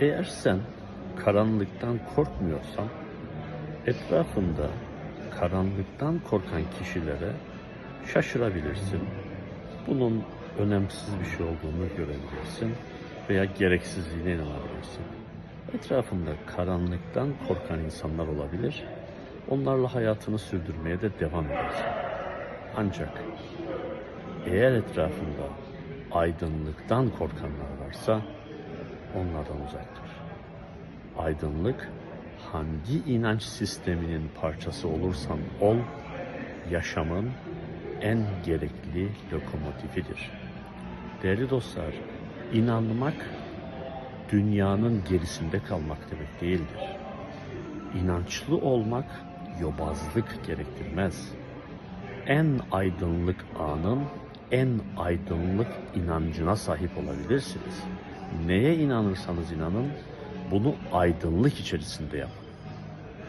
Eğer sen karanlıktan korkmuyorsan etrafında karanlıktan korkan kişilere şaşırabilirsin. Bunun önemsiz bir şey olduğunu görebilirsin veya gereksizliğine inanabilirsin. Etrafında karanlıktan korkan insanlar olabilir. Onlarla hayatını sürdürmeye de devam edersin. Ancak eğer etrafında aydınlıktan korkanlar varsa onlardan uzak dur. Aydınlık hangi inanç sisteminin parçası olursan ol, yaşamın en gerekli lokomotifidir. Değerli dostlar, inanmak dünyanın gerisinde kalmak demek değildir. İnançlı olmak yobazlık gerektirmez. En aydınlık anın en aydınlık inancına sahip olabilirsiniz. Neye inanırsanız inanın, bunu aydınlık içerisinde yapın.